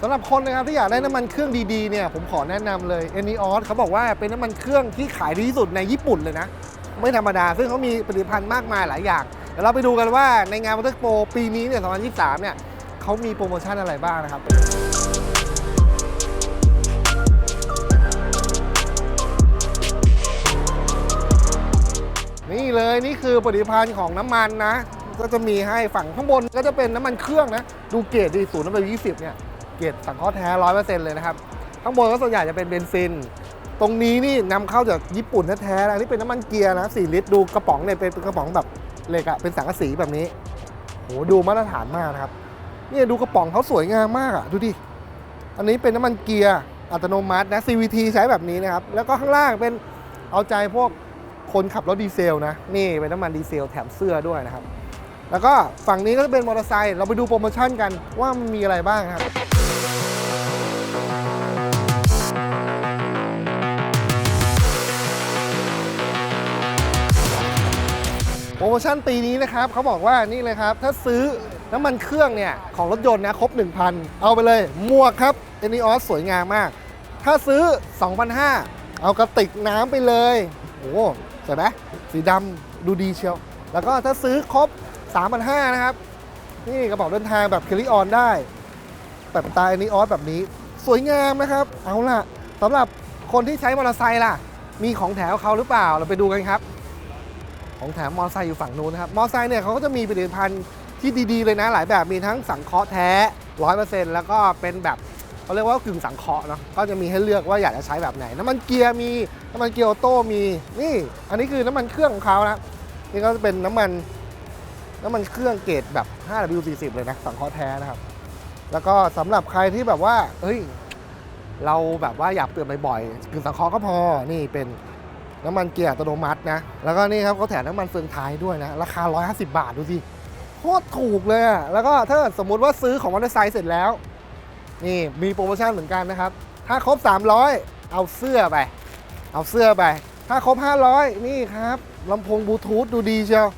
สำหรับคนนะครับที่อยากได้น้ำมันเครื่องดีๆเนี่ยผมขอแนะนำเลย e n e o s เขาบอกว่าเป็นน้ำมันเครื่องที่ขายดีที่สุดในญี่ปุ่นเลยนะ ไม่ธรรมดา ซึ่งเขามีผลิตภัณฑ์มากมายหลายอย่างเดี๋ยวเราไปดูกันว่าในงานมอเตอร์โปรปีนี้เนี่ย2023 เนี่ยเขามีโปรโมชั่นอะไรบ้างนะครับนี่เลยนี่คือผลิตภัณฑ์ของน้ำมันนะ ก็จะมีให้ฝั่งข้างบนก็จะเป็นน้ำมันเครื่องนะ ดูเกรดดีศูนย์น้ำมันยี่สิบเนี่ย เกรดสังเคราะห์แท้ร้อยเปอร์เซ็นต์เลยนะครับข้างบนก็ส่วนใหญ่จะเป็นเบนซิน ตรงนี้นี่นำเข้าจากญี่ปุ่นแท้ๆนะนี่เป็นน้ำมันเกียร์นะ4ลิตรดูกระป๋องเนี่ยเป็นกระป๋องแบบเหล็กอะเป็นสังกะสีแบบนี้โหดูมาตรฐานมากนะครับเนี่ยดูกระป๋องเขาสวยงามมากอะดูดิอันนี้เป็นน้ำมันเกียร์อัตโนมัตินะ CVT ใช้แบบนี้นะครับ แล้วก็ข้างล่างเป็นเอาใจพวกคนขับรถดีเซลนะ นี่เป็นน้ำมันดีเซลแถมเสื้อด้วยนะครับ แล้วก็ฝั่งนี้ก็จะเป็นมอเตอร์ไซค์เราไปดูโปรโมชั่นกันว่ามันมีอะไรบ้างครับ โปรโมชั่นปีนี้นะครับเขาบอกว่านี่เลยครับ ถ้าซื้อน้ำมันเครื่องเนี่ย ของรถยนต์นะ ครบ 1,000 เอาไปเลยหมวกครับเอนิออสสวยงามมาก ถ้าซื้อ 2,500 เอากระติกน้ำไปเลย โอ้โหสวยไหมสีดำดูดีเชียว แล้วก็ถ้าซื้อครบ 3,500 นะครับ นี่กระเป๋าเดินทางแบบคลิออนได้ แบบสไตล์เอนิออสแบบนี้ สวยงามนะครับ เอาล่ะสำหรับคนที่ใช้มอเตอร์ไซค์ล่ะ มีของแถวเขาหรือเปล่าเราไปดูกันครับ ของแถมมอไซค์อยู่ฝั่งนู้นนะครับ มอไซค์เนี่ยเขาก็จะมีผลิตภัณฑ์ที่ดีๆเลยนะหลายแบบมีทั้งสังเคราะห์แท้100%แล้วก็เป็นแบบเขาเรียกว่ากึ่งสังเคราะห์เนาะก็จะมีให้เลือกว่าอยากจะใช้แบบไหน น้ำมันเกียร์มีน้ำมันเกียร์ออโต้มีนี่ อันนี้คือน้ำมันเครื่องของเขานะนี่ก็จะเป็นน้ำมันน้ำมันเครื่องเกรดแบบ 5W40 เลยนะสังเคราะห์แท้นะครับ แล้วก็สำหรับใครที่แบบว่าเฮ้ยเราแบบว่าอยากเปลี่ยนบ่อยๆกึ่งสังเคราะห์ก็พอนี่เป็น น้ำมันเกียร์อัตโนมัตินะ แล้วก็นี่ครับเขาแถมน้ำมันเฟืองท้ายด้วยนะ ราคา 150 บาทดูสิ โคตรถูกเลยอะแล้วก็ถ้าสมมุติว่าซื้อของมอเตอร์ไซค์เสร็จแล้ว นี่มีโปรโมชั่นเหมือนกันนะครับ ถ้าครบ 300 เอาเสื้อไป เอาเสื้อไป ถ้าครบ 500 นี่ครับลำโพงบลูทูธดูดีเชียว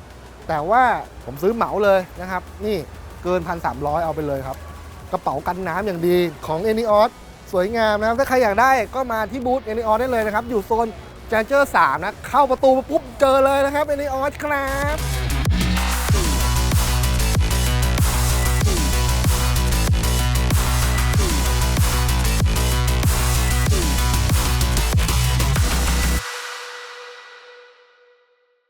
แต่ว่าผมซื้อเหมาเลยนะครับ นี่เกิน 1,300 เอาไปเลยครับ กระเป๋ากันน้ำอย่างดีของ a n i o s สวยงามนะครับ ถ้าใครอยากได้ก็มาที่บูธ a n i o s ได้เลยนะครับ อยู่โซน แจนเจอร์3นะ เข้าประตูมาปุ๊บเจอเลยนะครับเอริออสครับ